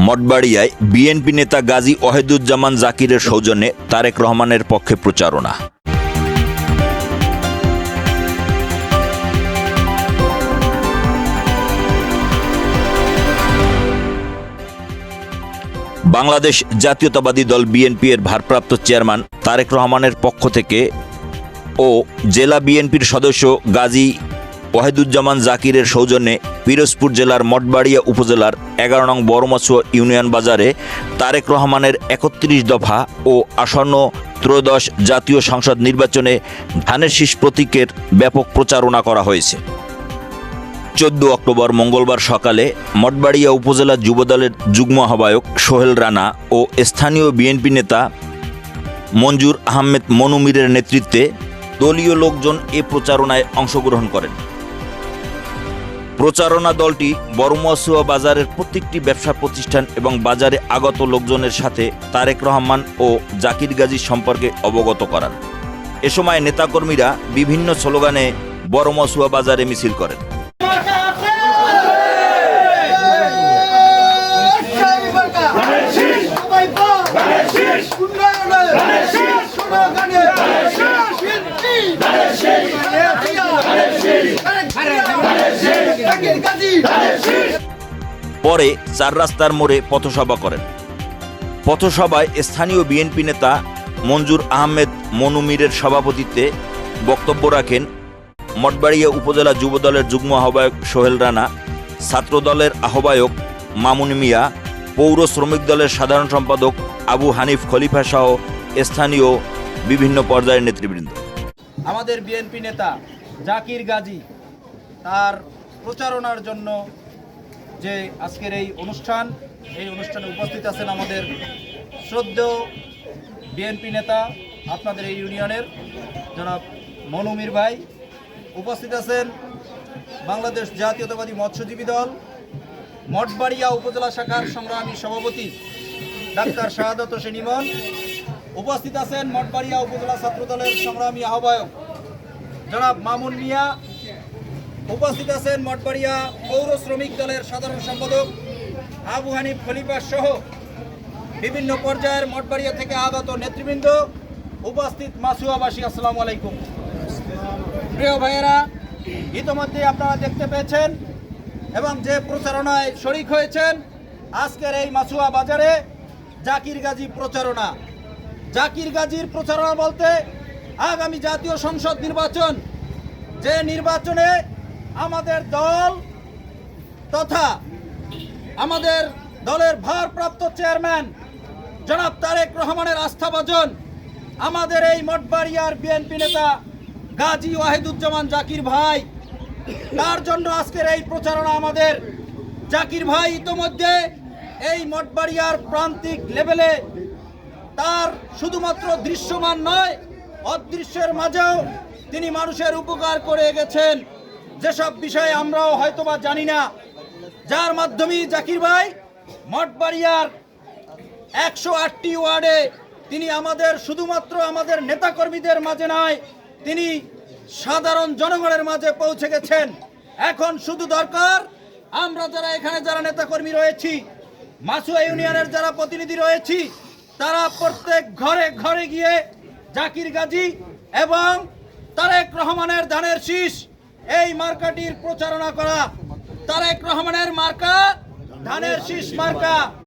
মঠবাড়িয়ায় BNP নেতা গাজী ওয়াহেদুজ্জামান জাকিরের সৌজন্যে তারেক রহমানের পক্ষে প্রচারণা। বাংলাদেশ জাতীয়তাবাদী দল বিএনপি এর ভারপ্রাপ্ত চেয়ারম্যান তারেক রহমানের পক্ষ থেকে ও জেলা বিএনপির সদস্য গাজী ওয়াহিদুজ্জামান জাকিরের সৌজন্যে পিরোজপুর জেলার মঠবাড়িয়া উপজেলার এগারো নং বড়মাছুয়া ইউনিয়ন বাজারে তারেক রহমানের একত্রিশ দফা ও আসন্ন ত্রয়োদশ জাতীয় সংসদ নির্বাচনে ধানের শীষ প্রতীকের ব্যাপক প্রচারণা করা হয়েছে। চোদ্দ অক্টোবর মঙ্গলবার সকালে মঠবাড়িয়া উপজেলা যুবদলের যুগ্ম আহ্বায়ক সোহেল রানা ও স্থানীয় বিএনপি নেতা মঞ্জুর আহমেদ মনুমিরের নেতৃত্বে দলীয় লোকজন এ প্রচারণায় অংশগ্রহণ করেন। প্রচারণা দলটি বড়মসুয়া বাজারের প্রত্যেকটি ব্যবসা প্রতিষ্ঠান এবং বাজারে আগত লোকজনের সাথে তারেক রহমান ও জাকির গাজী সম্পর্কে অবগত করান। এ সময় নেতাকর্মীরা বিভিন্ন স্লোগানে বড়মসুয়া বাজারে মিছিল করেন। পরে চার রাস্তার মোড়ে পথসভা করেন। পথসভায় স্থানীয় বিএনপি নেতা মঞ্জুর আহমেদ মনুমিরের সভাপতিত্বে বক্তব্য রাখেন মঠবাড়িয়া উপজেলা যুবদলের যুগ্ম আহ্বায়ক সোহেল রানা, ছাত্রদলের আহ্বায়ক মামুন মিয়া, পৌর শ্রমিক দলের সাধারণ সম্পাদক আবু হানিফ খলিফা সহ স্থানীয় বিভিন্ন পর্যায়ের নেতৃবৃন্দ। আমাদের বিএনপি নেতা জাকির গাজী, তার প্রচারণার জন্য যে আজকের এই অনুষ্ঠান, এই অনুষ্ঠানে উপস্থিত আছেন আমাদের শ্রদ্ধেয় বিএনপি নেতা, আপনাদের এই ইউনিয়নের জনাব মনুমির ভাই। উপস্থিত আছেন বাংলাদেশ জাতীয়তাবাদী মৎস্যজীবী দল, মঠবাড়িয়া উপজেলা শাখার সংগ্রামী সভাপতি ডাক্তার শাহাদত হোসেন ইমন। উপস্থিত আছেন মঠবাড়িয়া উপজেলা ছাত্রদলের সংগ্রামী আহ্বায়ক জনাব মামুন মিয়া উপস্থিত আছেন মঠবাড়িয়া পৌর শ্রমিক দলের সাধারণ সম্পাদক আবু হানিফ খলিফা সহ বিভিন্ন পর্যায়ের মঠবাড়িয়া থেকে আগত নেতৃবৃন্দ উপস্থিত। মাসুয়াবাসী আসসালামু আলাইকুম। প্রিয় ভাইয়েরা, ইতোমধ্যে আপনারা দেখতে পেয়েছেন এবং যে প্রচারণায় শরিক হয়েছেন, আজকের এই মাসুয়া বাজারে জাকির গাজী প্রচারণা। জাকির গাজীর প্রচারণা বলতে আগামী জাতীয় সংসদ নির্বাচন, যে নির্বাচনে আমাদের দল তথা আমাদের দলের ভারপ্রাপ্ত চেয়ারম্যান জনাব তারেক রহমানের আস্থাভাজন আমাদের এই মঠবাড়িয়ার বিএনপি নেতা গাজী ওয়াহিদুজ্জামান জাকির ভাই। তার জন্য আজকের এই প্রচারণা আমাদের। জাকির ভাই ইতোমধ্যে এই মঠবাড়িয়ার প্রান্তিক লেভেলে তার শুধুমাত্র দৃশ্যমান নয়, অদৃশ্যের মাঝেও তিনি মানুষের উপকার করে গেছেন। যেসব বিষয়ে আমরাও হয়তোবা জানি না, যার মাধ্যমে জাকির ভাই মঠবাড়িয়ার একশো আটটি ওয়ার্ডে তিনি আমাদের, শুধুমাত্র আমাদের নেতাকর্মীদের মাঝে নয়, তিনি সাধারণ জনগণের মাঝে পৌঁছে গেছেন। এখন শুধু দরকার, আমরা যারা এখানে যারা নেতাকর্মী রয়েছি, মাসুয়া ইউনিয়নের যারা প্রতিনিধি রয়েছি, তারা প্রত্যেক ঘরে ঘরে গিয়ে জাকির গাজী এবং তারেক রহমানের ধানের শীষ এই মার্কাটির প্রচারণা করা তারেক রহমানের মার্কা ধানের শীষ মার্কা।